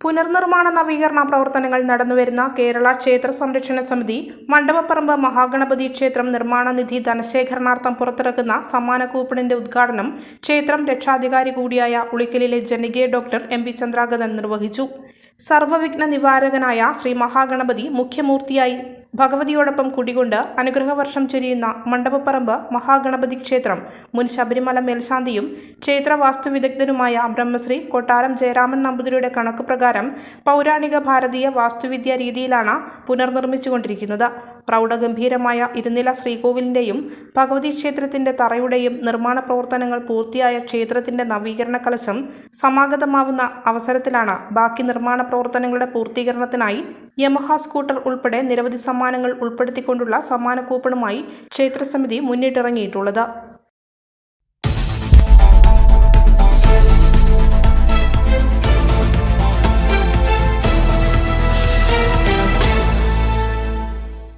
പുനർനിർമ്മാണ നവീകരണ പ്രവർത്തനങ്ങൾ നടന്നുവരുന്ന കേരള ക്ഷേത്ര സംരക്ഷണ സമിതി മണ്ഡപപ്പറമ്പ് മഹാഗണപതി ക്ഷേത്രം നിർമ്മാണ നിധി ധനശേഖരണാർത്ഥം പുറത്തിറക്കുന്ന സമ്മാന കൂപ്പണിന്റെ ഉദ്ഘാടനം ക്ഷേത്രം രക്ഷാധികാരി കൂടിയായ ഉളിക്കലിലെ ജനകീയ ഡോക്ടർ എം പി ചന്ദ്രാഗതൻ നിർവഹിച്ചു. സർവവിഘ്ന നിവാരകനായ ശ്രീ മഹാഗണപതി മുഖ്യമൂർത്തിയായി ഭഗവതിയോടൊപ്പം കുടികൊണ്ട് അനുഗ്രഹവർഷം ചൊരിയുന്ന മണ്ഡപപ്പറമ്പ് മഹാഗണപതി ക്ഷേത്രം മുൻ ശബരിമല മേൽശാന്തിയും ക്ഷേത്ര വാസ്തുവിദഗ്ധനുമായ ബ്രഹ്മശ്രീ കൊട്ടാരം ജയരാമൻ നമ്പൂതിരിയുടെ കണക്ക് പ്രകാരം പൗരാണിക ഭാരതീയ വാസ്തുവിദ്യാ രീതിയിലാണ് പുനർനിർമ്മിച്ചുകൊണ്ടിരിക്കുന്നത്. പ്രൗഢഗംഭീരമായ ഇരുനില ശ്രീകോവിലിന്റെയും ഭഗവതി ക്ഷേത്രത്തിന്റെ തറയുടെയും നിർമ്മാണ പ്രവർത്തനങ്ങൾ പൂർത്തിയായ ക്ഷേത്രത്തിന്റെ നവീകരണ കലശം സമാഗതമാവുന്ന അവസരത്തിലാണ് ബാക്കി നിർമ്മാണ പ്രവർത്തനങ്ങളുടെ പൂർത്തീകരണത്തിനായി യമഹ സ്കൂട്ടർ ഉൾപ്പെടെ നിരവധി സമ്മാനങ്ങൾ ഉൾപ്പെടുത്തിക്കൊണ്ടുള്ള സമ്മാന കൂപ്പണുമായി ക്ഷേത്രസമിതി മുന്നിട്ടിറങ്ങിയിട്ടുള്ളത്.